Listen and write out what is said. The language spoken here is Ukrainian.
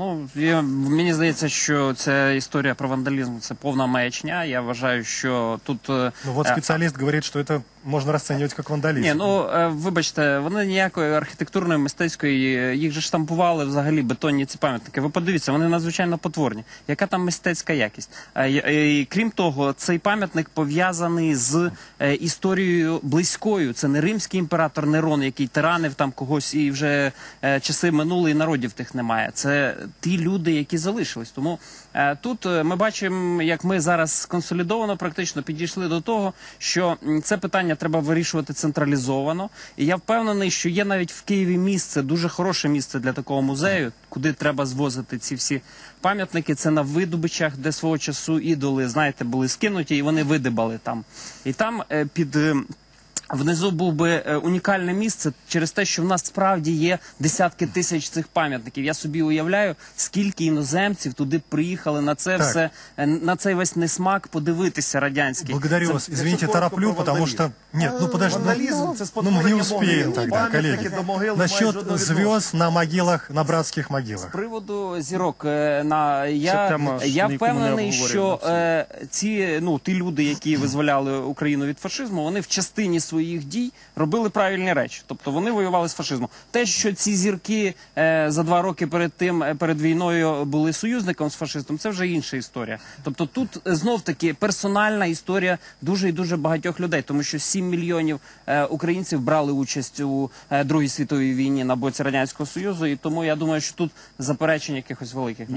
Ну, я, мені здається, що ця історія про вандалізм це повна маячня. Я вважаю, що тут е, Ну вот е, специалист говорит, что это можно расценивать как вандализм. Ні, ну е, вибачте, вони ніякої архітектурної, мистецької, їх же штампували взагалі бетонні ці пам'ятники. Ви подивіться, вони надзвичайно потворні. Яка там мистецька якість? І Крім того, цей пам'ятник пов'язаний з історією близькою. Це не римський імператор Нерон, який тиранив там когось, і вже часи минули, і народів тих немає. Це ті люди, які залишились. Тому е, тут е, ми бачимо, як ми зараз консолідовано практично підійшли до того, що це питання треба вирішувати централізовано. І я впевнений, що є навіть в Києві місце, дуже хороше місце для такого музею, куди треба звозити ці всі пам'ятники. Це на видобичах, де свого часу ідоли, знаєте, були скинуті, і вони видибали там. І там е, під. Внизу був би е, унікальне місце через те, що в нас справді є десятки тисяч цих пам'ятників. Я собі уявляю, скільки іноземців туди приїхали на це Так. все, е, на цей весь несмак подивитися радянський. Благодарю Це- вас. Извините, тороплю, потому вандалізм. что... Нет, ну подожди. ну, це Ну, мы не успеем тогда, мають Насчет звезд на могилах, на братских могилах. З приводу зірок е, на я, я ми впевнений, що ці ну ті люди, які визволяли Україну від фашизму, вони в частині своїх дій робили правильні речі. Тобто вони воювали з фашизмом. Те, що ці зірки е, за два роки перед тим е, перед війною були союзником з фашистом, це вже інша історія. Тобто тут знов таки персональна історія дуже і дуже багатьох людей, тому що 7 мільйонів е, українців брали участь у е, Другій світовій війні на боці радянського союзу, і тому я думаю, що тут заперечень якихось великих.